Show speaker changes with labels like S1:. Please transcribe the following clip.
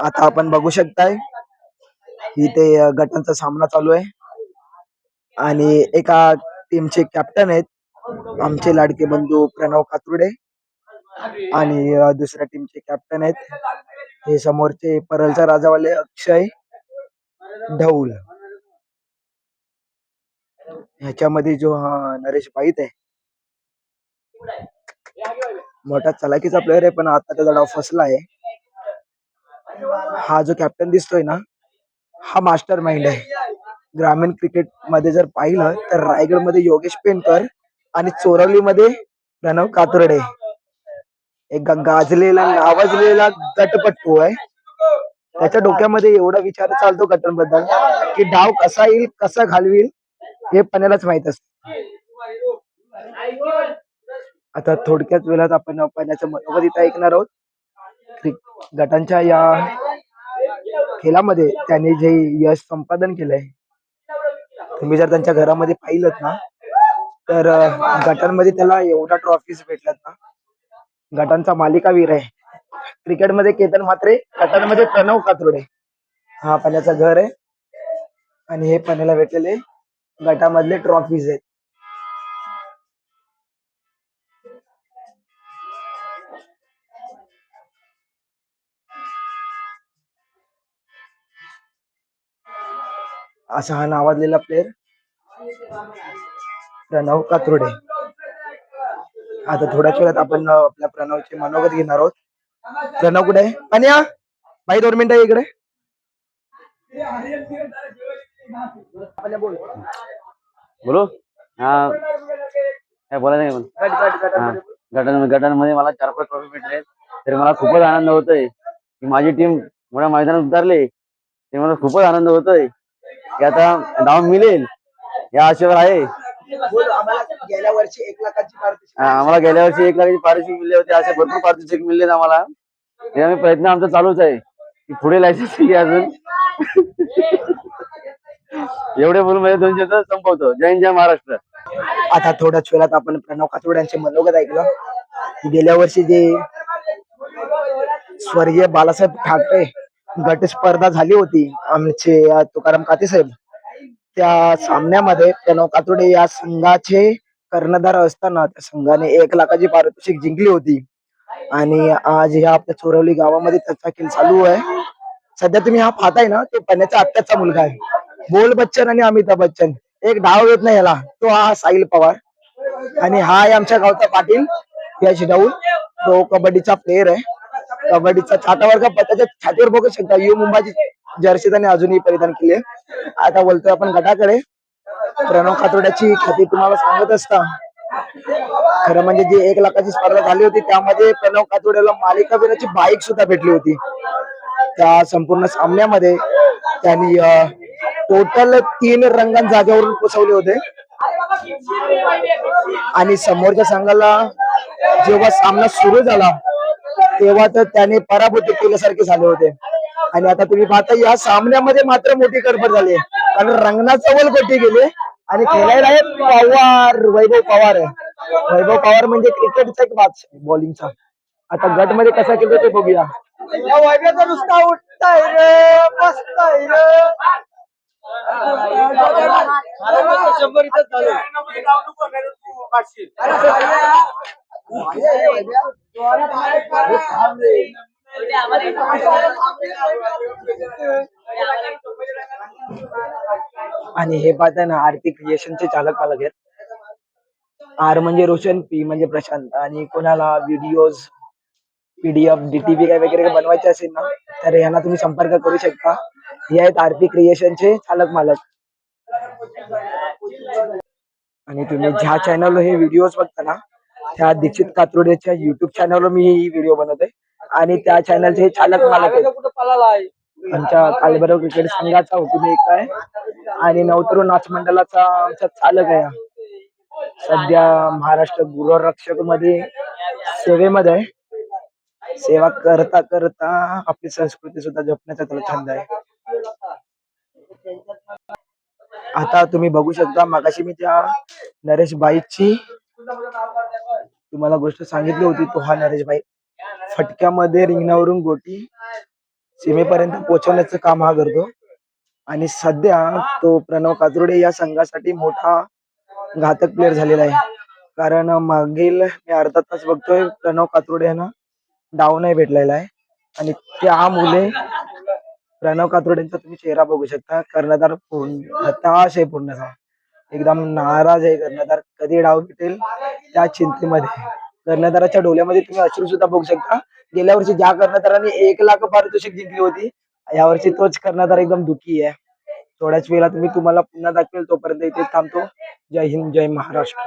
S1: आता आपण बघू शकताय. इथे गटांचा सामना चालू आहे. आणि एका टीमचे कॅप्टन आहेत. आमचे लाडके बंधू प्रणव कातुडे आणि दुसऱ्या टीमचे कॅप्टन आहेत. हे समोरचे परलचा राजावाले अक्षय ढौल ह्याच्यामध्ये जो हा नरेश पाईत आहे. मोठा चलाकीचा प्लेअर आहे पण आता त्याचा डाव फसला आहे. हा जो कॅप्टन दिसतोय ना हा मास्टर माइंड आहे. ग्रामीण क्रिकेटमध्ये जर पाहिलं तर रायगडमध्ये योगेश पेनकर आणि चोरवली मध्ये प्रणव कातुर्डे. एक गाजलेला नावाजलेला गटपट्टू आहे. त्याच्या डोक्यामध्ये एवढा विचार चालतो गटांबद्दल की डाव कसा येईल कसा घालवी हे पण्यालाच माहीत असत. आता थोडक्याच वेळात आपण पण्याचं मनोगत इथं ऐकणार आहोत. गटांच्या या खेळामध्ये त्यांनी जे यश संपादन केलंय. तुम्ही जर त्यांच्या घरामध्ये पाहिलं ना तर गटांमध्ये त्याला एवढा ट्रॉफीज भेटल्यात ना. गटांचा मालिकावीर आहे. क्रिकेटमध्ये केतन म्हात्रे गटांमध्ये प्रणव कातुर्डे. हा पण्याचं घर आहे. आणि हे पण्याला भेटलेले गटामधले ट्रॉफीज आहेत. असा हा नावाजलेला प्लेअर प्रणव कातुर्डे. आता थोड्याच वेळात आपण आपल्या प्रणवचे मनोगत घेणार आहोत. प्रणव कुठे आहे? पन्या भाई दोन मिनिटं इकडे. बोल?
S2: हा. काय बोलायचं नाही गटांमध्ये मला चार पाच ट्रॉफी भेटले. तरी मला खूपच आनंद होतोय. की माझी टीम मोठ्या मैदानात उतरली ते मला खूपच आनंद होतोय. की आता डाव मिळेल. या आशेवर आहे.
S1: गेल्या वर्षी एक लाखाची पारितोषिक
S2: आम्हाला गेल्या वर्षी एक लाखाची पारितोषिक मिळले होते. असे भरपूर पारितोषिक मिळले आम्हाला. आम्ही प्रयत्न आमचा चालूच आहे. की पुढे लायसन्स अजून. एवढे बोलून माझे दोन शब्द संपवतो. जय हिंद, जय महाराष्ट्र.
S1: आता थोड्याच वेळात आपण प्रणव कातोड यांचे मनोगत ऐकलं. गेल्या वर्षी जे स्वर्गीय बालासाहेब ठाकरे गट स्पर्धा झाली होती आमचे तुकाराम काते साहेब. त्या सामन्यामध्ये प्रणव कातोडे या संघाचे कर्णधार असताना त्या संघाने एक लाखाची पारितोषिक जिंकली होती. आणि आज ह्या आपल्या चोरवली गावामध्ये त्याचा खेळ चालू आहे. सध्या तुम्ही हा पाहताय ना तो पण्याचा आत्याचा मुलगा आहे. बोल बच्चन आणि अमिताभ बच्चन. एक डाव येत नाही याला. तो हा साहिल पवार. आणि हा आहे आमच्या गावचा पाटील यश डाऊल. तो कबड्डीचा प्लेअर आहे. कबड्डीचा छातावर का त्याच्या छातीवर बघू शकता. यू मुंबईची जर्सी त्याने अजूनही परिधान केली आहे. आता बोलतोय आपण गटाकडे. प्रणव खातोड्याची खाती तुम्हाला सांगत असता. खरं म्हणजे जी एक लाखाची स्पर्धा झाली होती त्यामध्ये प्रणव कातोड्याला मालिकावीराची बाईक सुद्धा भेटली होती. त्या संपूर्ण सामन्यामध्ये त्यांनी टोटल तीन रंगां जागेवरून पोचवले होते. आणि समोरच्या संघाला जेव्हा सामना सुरू झाला तेव्हा तर त्याने पराभूत केल्यासारखे झाले होते. आणि आता तुम्ही पाहता या सामन्यामध्ये मात्र मोठी गडबड झाली. कारण रंगनाचा वल गटी गेले? आणि खेळायला आहे पवार वैभव पवार आहे. वैभव पवार म्हणजे क्रिकेटचा एक आहे बॉलिंगचा आता गटमध्ये कसा केलं ते बघूया. नुसता उठताय रे बसताय रे. आणि हे पाहताना आर्थिक क्रिएशनचे चालक पालक आहेत. आर म्हणजे रोशन पी म्हणजे प्रशांत. आणि कोणाला व्हिडिओज पीडीएफ डीटीपी काय वगैरे बनवायचे असेल ना तर यांना तुम्ही संपर्क करू शकता. हे आहेत आरपी क्रिएशनचे चालक मालक. आणि तुम्ही ज्या चॅनल हे व्हिडिओज बघता ना त्या दीक्षित कात्रोडेच्या युट्यूब चॅनलवर मी ही व्हिडिओ बनवतोय. आणि त्या चॅनलचे चालक मालक आहेत आमच्या कालभैरव क्रिकेट संघाचा एक आहे. आणि नवतरुण नाच मंडळाचा आमचा चालक आहे. सध्या महाराष्ट्र गृहरक्षकमध्ये सेवेमध्ये आहे. सेवा करता करता आपली संस्कृती सुद्धा जपण्याचा त्याला छंद आहे. आता तुम्ही बघू शकता मागाशी मी त्या नरेश बाईची तुम्हाला गोष्ट सांगितली होती तो हा नरेश फटक्यामध्ये रिंगणावरून गोटी सीमेपर्यंत पोहोचवण्याचं काम हा करतो. आणि सध्या तो प्रणव कातुर्डे या संघासाठी मोठा घातक प्लेअर झालेला आहे. कारण मागील मी अर्धा तास बघतोय प्रणव कातुर्डे यांना डाव नाही भेटलेला आहे. आणि त्यामुळे प्रणव कातुर्डेंचा तुम्ही चेहरा बघू शकता. कर्णधार पूर्ण हताश आहे पूर्णतः. एकदम नाराज आहे कर्णधार. कधी डाव भेटेल त्या चिंतेमध्ये. कर्णधाराच्या डोल्यामध्ये तुम्ही अश्रू सुद्धा बघू शकता. गेल्या वर्षी ज्या कर्णधाराने एक लाख पारितोषिक जिंकली होती यावर्षी तोच कर्णधार एकदम दुखी आहे. थोड्याच वेळा तुम्ही तुम्हाला पुन्हा दाखवेल तोपर्यंत इथे थांबतो. जय हिंद जय महाराष्ट्र.